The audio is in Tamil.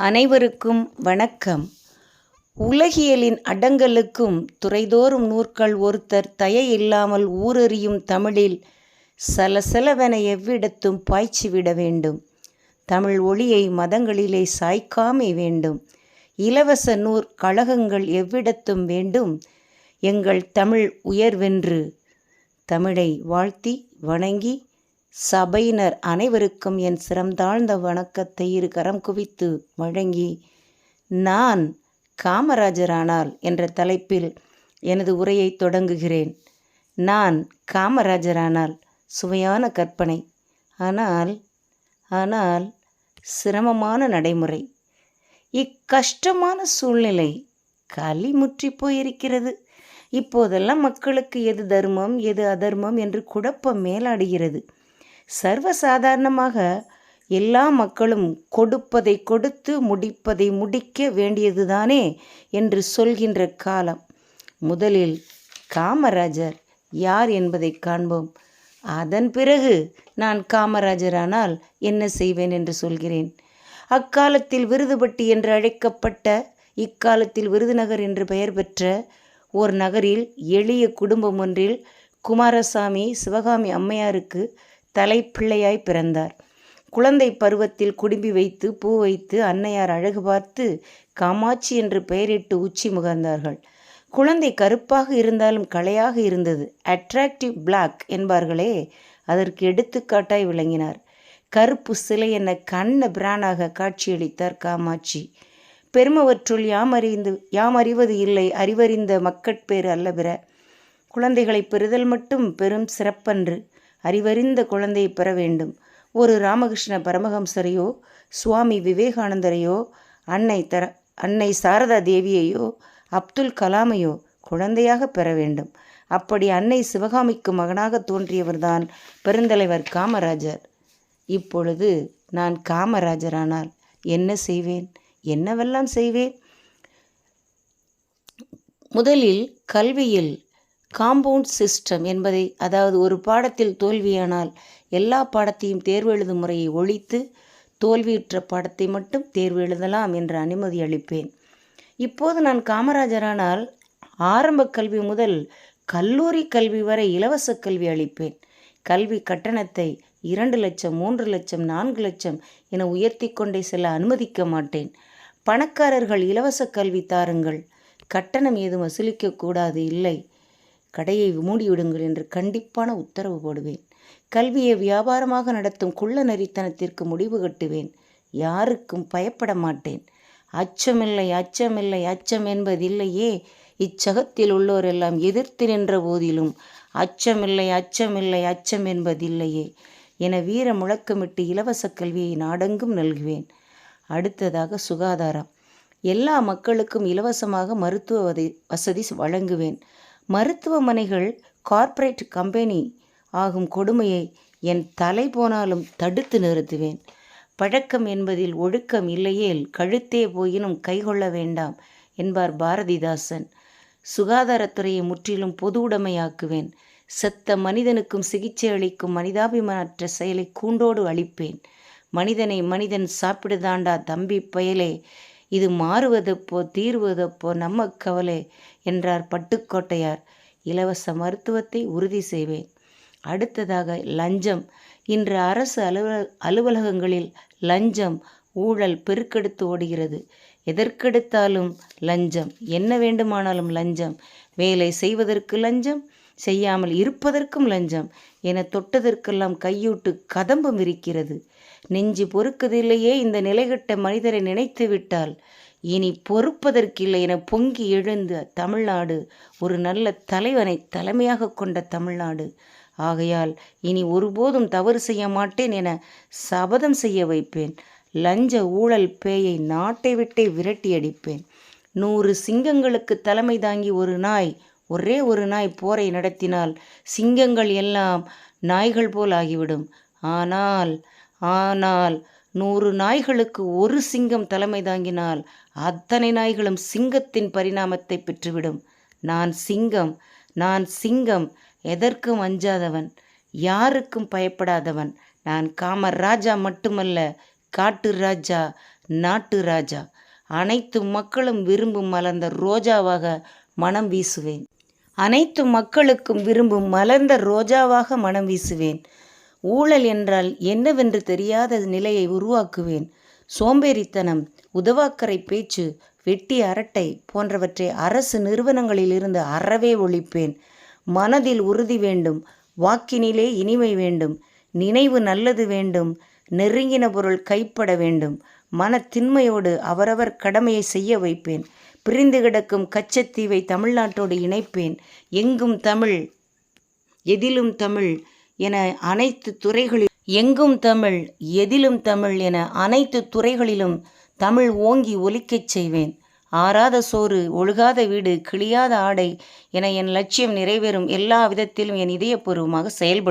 அனைவருக்கும் வணக்கம். உலகியலின் அடங்கலுக்கும் துறைதோறும் நூற்கள் ஒருத்தர் தயையில்லாமல் ஊரறியும் தமிழில் சலசலவென எவ்விடத்தும் பாய்ச்சிவிட வேண்டும். தமிழ் ஒளியை மதங்களிலே சாய்க்காமை வேண்டும். இலவச நூற் கழகங்கள் எவ்விடத்தும் வேண்டும். எங்கள் தமிழ் உயர்வென்று தமிழை வாழ்த்தி வணங்கி சபையினர் அனைவருக்கும் என் சிரம்தாழ்ந்த வணக்கத்தை இரு கரம் குவித்து வழங்கி நான் காமராஜரானால் என்ற தலைப்பில் எனது உரையை தொடங்குகிறேன். நான் காமராஜரானால் சுவையான கற்பனை. ஆனால் ஆனால் சிரமமான நடைமுறை. இக்கஷ்டமான சூழ்நிலை களி முற்றி போயிருக்கிறது. இப்போதெல்லாம் மக்களுக்கு எது தர்மம் எது அதர்மம் என்று குழப்பம் மேலாடுகிறது. சர்வசாதாரணமாக எல்லா மக்களும் கொடுப்பதை கொடுத்து முடிப்பதை முடிக்க வேண்டியதுதானே என்று சொல்கின்ற காலம். முதலில் காமராஜர் யார் என்பதை காண்போம். அதன் பிறகு நான் காமராஜரானால் என்ன செய்வேன் என்று சொல்கிறேன். அக்காலத்தில் விருதுபட்டி என்று அழைக்கப்பட்ட இக்காலத்தில் விருதுநகர் என்று பெயர் பெற்ற ஓர் நகரில் எளிய குடும்பம் ஒன்றில் குமாரசாமி சிவகாமி அம்மையாருக்கு தலைப்பிள்ளையாய் பிறந்தார். குழந்தை பருவத்தில் குடும்பி வைத்து பூ வைத்து அன்னையார் அழகு பார்த்து காமாட்சி என்று பெயரிட்டு உச்சி முகர்ந்தார்கள் குழந்தை கருப்பாக இருந்தாலும் கலையாக இருந்தது. அட்ராக்டிவ் பிளாக் என்பார்களே அதற்கு எடுத்துக்காட்டாய் விளங்கினார். கருப்பு சிலை என கண்ண பிரானாக காட்சியளித்தார் காமாட்சி. பெருமவற்றுள் யாம் அறிந்து யாம் அறிவது இல்லை அறிவறிந்த மக்கட்பேறு அல்ல பிற. குழந்தைகளை பெறுதல் மட்டும் பெரும் சிறப்பன்று. அறிவறிந்த குழந்தையை பெற வேண்டும். ஒரு ராமகிருஷ்ண பரமஹம்சரையோ சுவாமி விவேகானந்தரையோ அன்னை தர அன்னை சாரதா தேவியையோ அப்துல் கலாமையோ குழந்தையாக பெற வேண்டும். அப்படி அன்னை சிவகாமிக்கு மகனாக தோன்றியவர்தான் பெருந்தலைவர் காமராஜர். இப்பொழுது நான் காமராஜரானால் என்ன செய்வேன்? என்னவெல்லாம் செய்வேன்? முதலில் கல்வியில் காம்பவுண்ட் சிஸ்டம் என்பதை அதாவது ஒரு பாடத்தில் தோல்வியானால் எல்லா பாடத்தையும் தேர்வு எழுதும் முறையை ஒழித்து தோல்வியுற்ற பாடத்தை மட்டும் தேர்வு எழுதலாம் என்ற அனுமதி அளிப்பேன். இப்போது நான் காமராஜரானால் ஆரம்ப கல்வி முதல் கல்லூரி கல்வி வரை இலவச கல்வி அளிப்பேன். கல்வி கட்டணத்தை இரண்டு லட்சம் மூன்று லட்சம் நான்கு லட்சம் என உயர்த்தி கொண்டே செல்ல அனுமதிக்க மாட்டேன். பணக்காரர்கள் இலவச கல்வி தாருங்கள். கட்டணம் ஏதும் வசூலிக்கக்கூடாது இல்லை. கடையை மூடிவிடுங்கள் என்று கண்டிப்பான உத்தரவு போடுவேன். கல்வியை வியாபாரமாக நடத்தும் குள்ள நெறித்தனத்திற்கு முடிவு கட்டுவேன். யாருக்கும் பயப்பட மாட்டேன். அச்சமில்லை அச்சமில்லை அச்சம் என்பதில்லையே. இச்சகத்தில் உள்ளோரெல்லாம் எதிர்த்து நின்ற போதிலும் அச்சமில்லை அச்சமில்லை அச்சம் என்பதில்லையே. என வீர முழக்கமிட்டு இலவச கல்வியை நாடெங்கும் நல்குவேன். அடுத்ததாக சுகாதாரம். எல்லா மக்களுக்கும் இலவசமாக மருத்துவ வசதி வழங்குவேன். மருத்துவமனைகள் கார்ப்பரேட் கம்பெனி ஆகும் கொடுமையை என் தலை போனாலும் தடுத்து நிறுத்துவேன். பழக்கம் என்பதில் ஒழுக்கம் இல்லையேல் கழுத்தே போயினும் கைகொள்ள வேண்டாம் என்பார் பாரதிதாசன். சுகாதாரத்துறையை முற்றிலும் பொது உடைமையாக்குவேன். செத்த மனிதனுக்கும் சிகிச்சை அளிக்கும் மனிதாபிமானற்ற செயலை கூண்டோடு அளிப்பேன். மனிதனை மனிதன் சாப்பிடுதாண்டா தம்பி பயலே. இது மாறுவதப்போ தீர்வதப்போ நம்ம கவலை என்றார் பட்டுக்கோட்டையார். இலவச மருத்துவத்தை உறுதி செய்வேன். அடுத்ததாக லஞ்சம். இன்று அரசு அலுவல அலுவலகங்களில் லஞ்சம் ஊழல் பெருக்கெடுத்து ஓடுகிறது. எதற்கெடுத்தாலும் லஞ்சம். என்ன வேண்டுமானாலும் லஞ்சம். வேலை செய்வதற்கு லஞ்சம். செய்யாமல் இருப்பதற்கும் லஞ்சம். என தொட்டதற்கெல்லாம் கையூட்டு கதம்பம் இருக்கிறது. நெஞ்சு பொறுக்குதில்லையே இந்த நிலைகட்ட மனிதரை நினைத்து விட்டால். இனி பொறுப்பதற்கில்லை என பொங்கி எழுந்த தமிழ்நாடு ஒரு நல்ல தலைவனை தலைமையாக கொண்ட தமிழ்நாடு. ஆகையால் இனி ஒருபோதும் தவறு செய்ய மாட்டேன் என சபதம் செய்ய வைப்பேன். லஞ்ச ஊழல் பேயை நாட்டை விட்டே விரட்டி அடிப்பேன். நூறு சிங்கங்களுக்கு தலைமை தாங்கி ஒரு நாய் ஒரே ஒரு நாய் போரை நடத்தினால் சிங்கங்கள் எல்லாம் நாய்கள் போல் ஆகிவிடும். ஆனால் ஆனால் நூறு நாய்களுக்கு ஒரு சிங்கம் தலைமை தாங்கினால் அத்தனை நாய்களும் சிங்கத்தின் பரிணாமத்தை பெற்றுவிடும். நான் சிங்கம் நான் சிங்கம் எதற்கும் அஞ்சாதவன் யாருக்கும் பயப்படாதவன். நான் காமராஜா மட்டுமல்ல காட்டு ராஜா நாட்டு ராஜா. அனைத்து மக்களும் விரும்பும் மலர்ந்த ரோஜாவாக மனம் வீசுவேன். அனைத்து மக்களுக்கும் விரும்பும் மலர்ந்த ரோஜாவாக மனம் வீசுவேன். ஊழல் என்றால் என்னவென்று தெரியாத நிலையை உருவாக்குவேன். சோம்பேறித்தனம் உதவாக்கரை பேச்சு வெட்டி அரட்டை போன்றவற்றை அரசு நிறுவனங்களிலிருந்து அறவே ஒழிப்பேன். மனதில் உறுதி வேண்டும் வாக்கினிலே இனிமை வேண்டும் நினைவு நல்லது வேண்டும் நெருங்கின பொருள் கைப்பட வேண்டும் மனத்தின்மையோடு அவரவர் கடமையை செய்ய வைப்பேன். பிரிந்து கிடக்கும் கச்சத்தீவை தமிழ்நாட்டோடு இணைப்பேன். எங்கும் தமிழ் எதிலும் தமிழ் என அனைத்து துறைகளில் எங்கும் தமிழ் எதிலும் தமிழ் என அனைத்து துறைகளிலும் தமிழ் ஓங்கி ஒலிக்கச் செய்வேன். ஆறாத சோறு ஒழுகாத வீடு கிழியாத ஆடை என என் லட்சியம் நிறைவேறும் எல்லா விதத்திலும் என் இதயபூர்வமாக செயல்படும்.